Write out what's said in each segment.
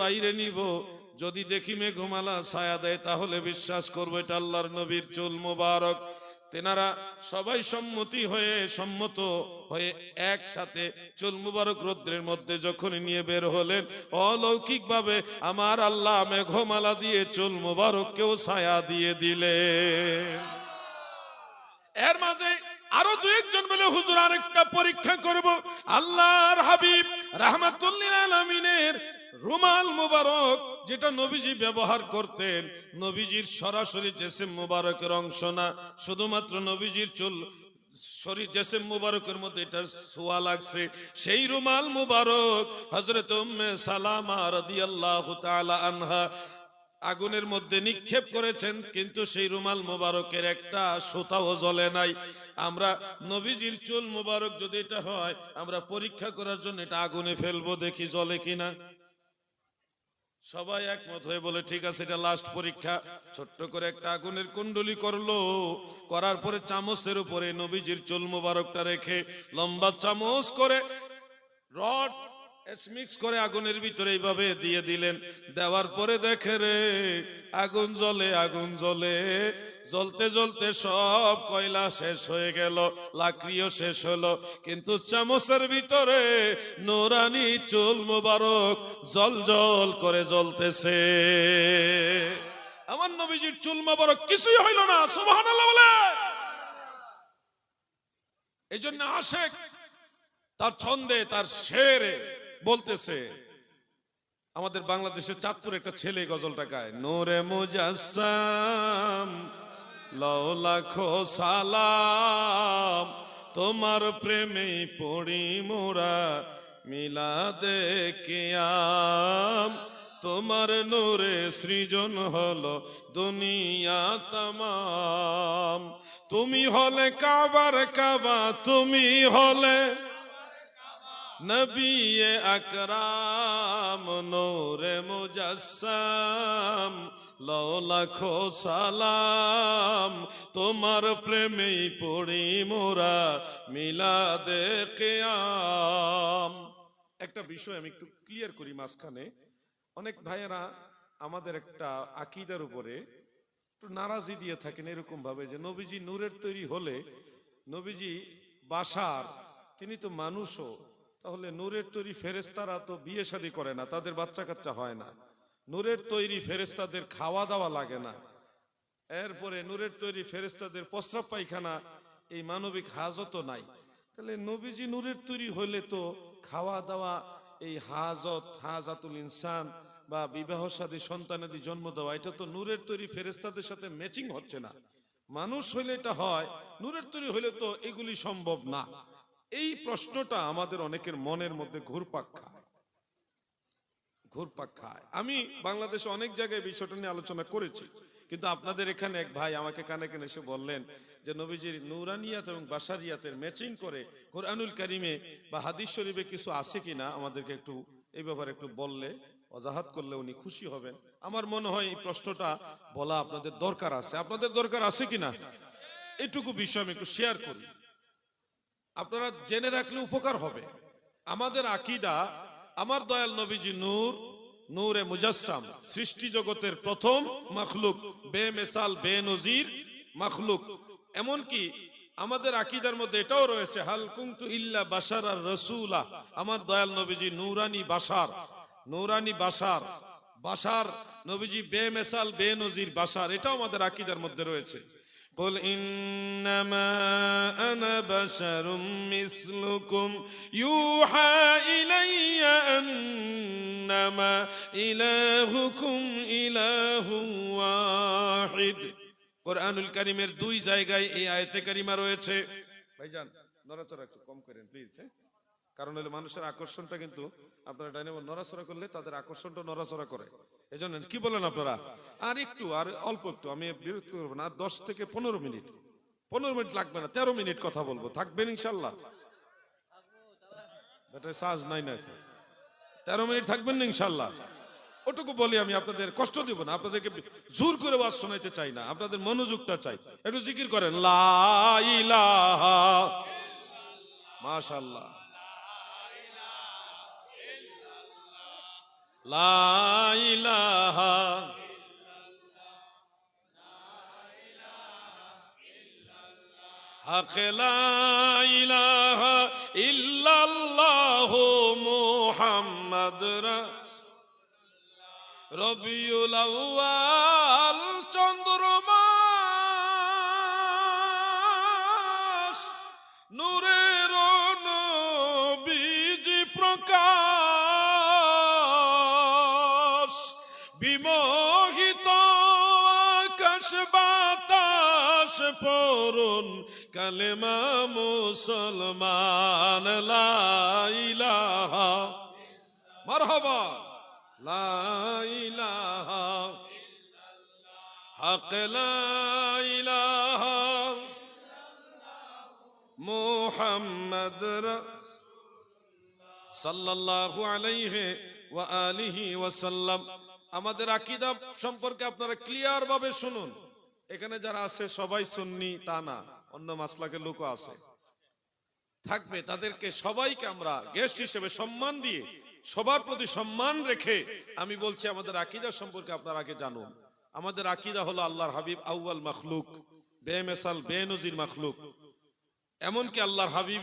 বাইরে নিব। যদি দেখি মেঘমালা ছায়া দেয়, তাহলে বিশ্বাস করব এটা আল্লাহর নবীর চুল মোবারক। তেনারা সবাই সম্মতি হয়ে, সম্মত হয়ে একসাথে চুল মুবারক রৌদ্রের মধ্যে যখন নিয়ে বের হলেন, অলৌকিকভাবে আমার আল্লাহ মেঘমালা দিয়ে চুল মুবারককেও ছায়া দিয়ে দিলে এর মাঝে আরও দু একজন বলে, হুজুর, আরেকটা পরীক্ষা করব। আল্লাহর হাবিব রাহমাতুল্লিল আলমিনের রুমাল মুবারক যেটা নবীজি ব্যবহার করতেন, নবীজির সরাসরি জেসেম মুবারকের অংশ না, শুধুমাত্র নবীজির চুল শরীর জেসেম মুবারকের মধ্যে এটা সোয়া লাগছে। সেই রুমাল মুবারক হজরত উম্মে সালামা রাদিয়াল্লাহু আনহা আগুনের মধ্যে নিক্ষেপ করেছেন, কিন্তু সেই রুমাল মোবারকের একটা সুতাও জ্বলে নাই। আমরা নবীজির চুল মোবারক যদি এটা হয়, আমরা পরীক্ষা করার জন্য এটা আগুনে ফেলব দেখি জ্বলে কিনা। সবাই একমত হয়ে বলে, ঠিক আছে, এটা লাস্ট পরীক্ষা। ছোট্ট করে একটা আগুনের কুণ্ডলি করল। করার পরে চামচের উপরে নবীজির চুল মোবারকটা রেখে লম্বা চামচ করে রড মিক্স করে আগুনের ভিতরে এইভাবে দিয়ে দিলেন। দেওয়ার পরে দেখে রে, আগুন জ্বলে আগুন জ্বলে। জ্বলতে জ্বলতে সব কয়লা শেষ হয়ে গেল, লাকড়িও শেষ হলো। কিন্তু চামচের ভিতরে নোরানি চুল মোবারক জল জল করে জ্বলতেছে। আমার নবীজির চুল মোবারক কিছুই হইল না, সুবহানাল্লাহ বলে। এই জন্য আশেক তার ছন্দে, তার শেরে বলতেছে, আমাদের বাংলাদেশের চাঁদপুর একটা ছেলে গজলটা গায়, নোরে মুজাসসাম লও লাখো সালাম, তোমার প্রেমে পড়ি মোরা মিলাদে কিয়াম। তোমার নূরে সৃজন হলো দুনিয়া তাম তুমি হলে কাবার কাবা, তুমি হলে নবী আকরাম। নোরে মুজাসসাম, লও লাখো সালাম। তোমার প্রেমেই পড়ি মোরা মিলাদে কেয়াম। একটা বিষয় আমি একটু ক্লিয়ার করি মাঝখানে। অনেক ভাইয়েরা আমাদের একটা আকিদার উপরে একটু নারাজি দিয়ে থাকেন এরকম ভাবে যে নবীজি নূরের তৈরি হলে নবীজি বাসার, তিনি তো মানুষও। তাহলে নূরের তৈরি ফেরেস্তারা তো বিয়ে শাদী করে না, তাদের বাচ্চা কাচ্চা হয় না। নূরের তৈরি ফেরেস্তাদের খাওয়া দাওয়া লাগে না। এরপরে নূরের তৈরি ফেরেস্তাদের প্রস্রাব পায়খানা, এই মানবিক হাজত নাই। তাহলে নবীজি নূরের তৈরি হইলে তো খাওয়া দাওয়া, এই হাজত, হাজাতুল ইনসান বা বিবাহ সাদী, সন্তানাদি জন্ম দেওয়া, এটা তো নূরের তৈরি ফেরেস্তাদের সাথে ম্যাচিং হচ্ছে না। মানুষ হইলে এটা হয়, নূরের তৈরি হইলে তো এগুলি সম্ভব না। এই প্রশ্নটা আমাদের অনেকের মনের মধ্যে ঘুরপাক খায়। ঘুরপাক খায়। আমি বাংলাদেশে অনেক জায়গায় বিষয়টা নিয়ে আলোচনা করেছি, কিন্তু আপনাদের এখানে এক ভাই আমাকে কানে কানে এসে বললেন যে, নবীজির নুরানিয়াত এবং বাসারিয়াতের ম্যাচিং করে কোরআনুল কারিমে বা হাদিস শরীফে কিছু আছে কিনা আমাদেরকে একটু এই ব্যাপারে একটু বললে, অজাহাত করলে উনি খুশি হবেন। আমার মনে হয় এই প্রশ্নটা বলা আপনাদের দরকার আছে। আপনাদের দরকার আছে কিনা? এটুকু বিষয় আমি একটু শেয়ার করি। আপনারা জেনে রাখলে উপকার হবে। আমাদের আকিদা, আমার দয়াল নবীজি নূর, নূরে মুজাসসাম, সৃষ্টি জগতের প্রথম মখলুক বে মেসাল বে নজির মখলুক। এমনকি আমাদের আকিদার মধ্যে এটাও রয়েছে, হাল কুন্তু ইল্লা বাসার আর রসুলা, আমার দয়াল নবীজি নূরানি বাসার নূরানি বাসার বাসার নবীজি বে মেসাল বে নজির বাসার এটাও আমাদের আকিদার মধ্যে রয়েছে। قل إنما أنا بشر مثلكم يوحى إلي أنما إلهكم إله واحد কোরআনুল কারিমের দুই জায়গায় এই আয়তে কারিমা রয়েছে ভাইজান নড়াচড়া একটু কম করেন প্লিজ কারণ হলো মানুষের আকর্ষণটা কিন্তু আপনারা ডাইনে নড়াচড়া করলে তাদের আকর্ষণটা নড়াচড়া করে। এই জন্য কি বলেন আপনারা? আর একটু, আর অল্প একটু, আমি বিরক্ত করব না আর দশ থেকে পনেরো মিনিট। পনেরো মিনিট লাগবে না, তেরো মিনিট কথা বলব, থাকবেন ইনশাল্লাহ। সাজ নাই না তেরো মিনিট থাকবেন না ইনশাল্লাহ। ওটুকু বলি আমি, আপনাদের কষ্ট দিব না, আপনাদেরকে জোর করে বাস শোনাইতে চাই না, আপনাদের মনোযোগটা চাই। একটু জিকির করেন, লা ইলাহা মাশাল্লাহ। লা ইলাহা হক লা ইলাহা ইল্লাল্লাহু মুহাম্মাদ রবিউল আউয়াল বাতাস পরুন কালেমা মুসলমান মারহাবা, লা ইলাহা হক, লা ইলাহা মুহাম্মদ সাল্লাল্লাহু আলাইহি ওয়া আলিহি ওয়াসাল্লাম। আমাদের আকীদা সম্পর্কে আপনারা ক্লিয়ার ভাবে শুনুন। এখানে যারা আছে, সবাই সুন্নি, তা না। অন্য মাসলাকের লোকও আছে। থাকবে, তাদেরকে সবাইকে আমরা গেস্ট হিসেবে সম্মান দিয়ে, সবার প্রতি সম্মান রেখে আমি বলছি, আমাদের আকিদা সম্পর্কে আপনারা আগে জানুন। আমাদের আকিদা হলো আল্লাহর হাবিব আউয়াল মখলুক বেমেসাল বেনজির মখলুক। এমনকি আল্লাহর হাবিব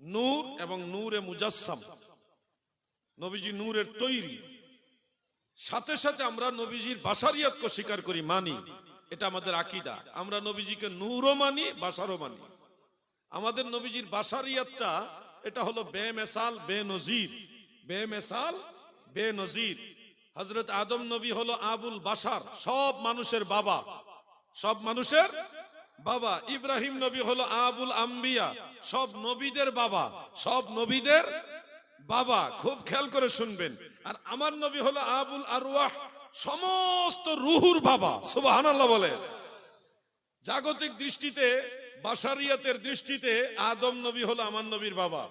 নূর এবং নূরে মুজাসসাম। নবীজি নূরের তৈরি। সাথে সাথে আমরা নবীজির বাসারিয়াতকে স্বীকার করি, মানি। এটা আমাদের আকিদা। আমরা নবীজিকে নূরও মানি বাসারও মানি। আমাদের নবীজির বাসারিয়াতটা এটা হলো বেমেসাল বেনজির। বেমেসাল বেনজির। হজরত আদম নবী হলো আবুল বাসার সব মানুষের বাবা। সব মানুষের বাবা। ইব্রাহিম নবী হলো আবুল আম্বিয়া, সব নবীদের বাবা, সব নবীদের বাবা খুব খেয়াল করে শুনবেন। আর আমার নবী হলো আবুল আরওয়াহ, সমস্ত রুহুর বাবা, সুবহানাল্লাহ বলে। জাগতিক দৃষ্টিতে বাসারিয়াতের দৃষ্টিতে আদম নবী হলো আমার নবীর বাবা।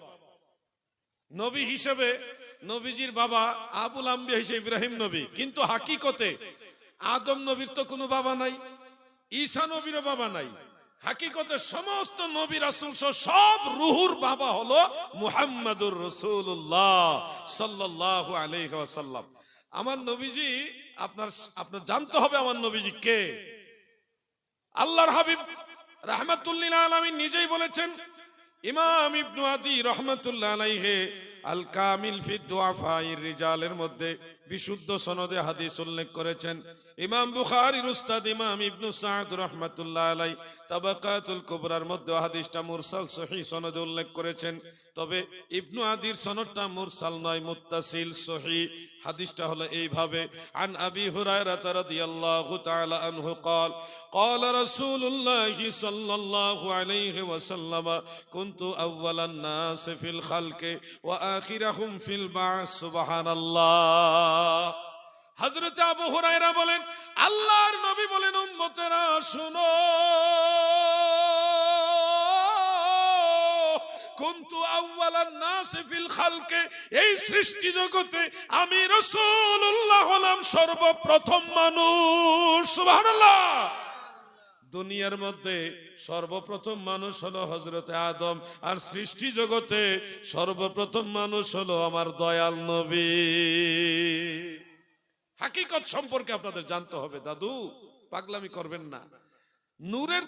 নবী হিসেবে নবীজির বাবা আবুল আম্বিয়া হিসেবে ইব্রাহিম নবী। কিন্তু হাকিকতে আদম নবীর তো কোনো বাবা নাই, ঈসা নবীরও বাবা নাই। হাকিকতে সমস্ত নবী রাসূল সব রুহুর বাবা হলো মুহাম্মাদুর রাসূলুল্লাহ সাল্লাল্লাহু আলাইহি আমার নবীজি, আপনার আপনার জানতে হবে আমার নবীজি কে। আল্লাহর হাবিব রাহমাতুল্লিল আলামিন নিজেই বলেছেন, ইমাম ইবনু আদি রহমাতুল্লাহ আলাইহি আল কামিল ফি দুআফাইর রিজালের মধ্যে বিশুদ্ধ সনদে হাদিস উল্লেখ করেছেন ইমাম বুখারীর উস্তাদ ইমাম ইবনু সাদ রহমাতুল্লাহ আলাই তাবাকাতুল কুবরার মধ্যে হাদিসটা মুরসাল সহিহ সনদে উল্লেখ করেছেন তবে ইবনু আদির সনদটা মুরসাল নয় মুত্তাসিল সহিহ হাদিসটা হলো এইভাবে আন আবি হুরায়রা রাদিয়াল্লাহু তাআলা আনহু قال قال رسول الله صلى الله عليه وسلم كنت اول الناس في الخلق واخرهم في البعث سبحان الله হযরত আবু হুরায়রা বলেন, আল্লাহর নবী বলেন, উম্মতেরা, শুনো। কুনতু আউয়ালান নাস ফিল খালকে, এই সৃষ্টি জগতে আমি রাসূলুল্লাহ হলাম সর্বপ্রথম মানুষ। সুবহানাল্লাহ। দুনিয়ার মধ্যে সর্বপ্রথম মানুষ হলো হজরতে আদম আর সৃষ্টি জগতে সর্বপ্রথম মানুষ হলো আমার দয়াল নবী। হাকিকত সম্পর্কে আপনাদের জানতে হবে, দাদু, পাগলামি করবেন না। নূরের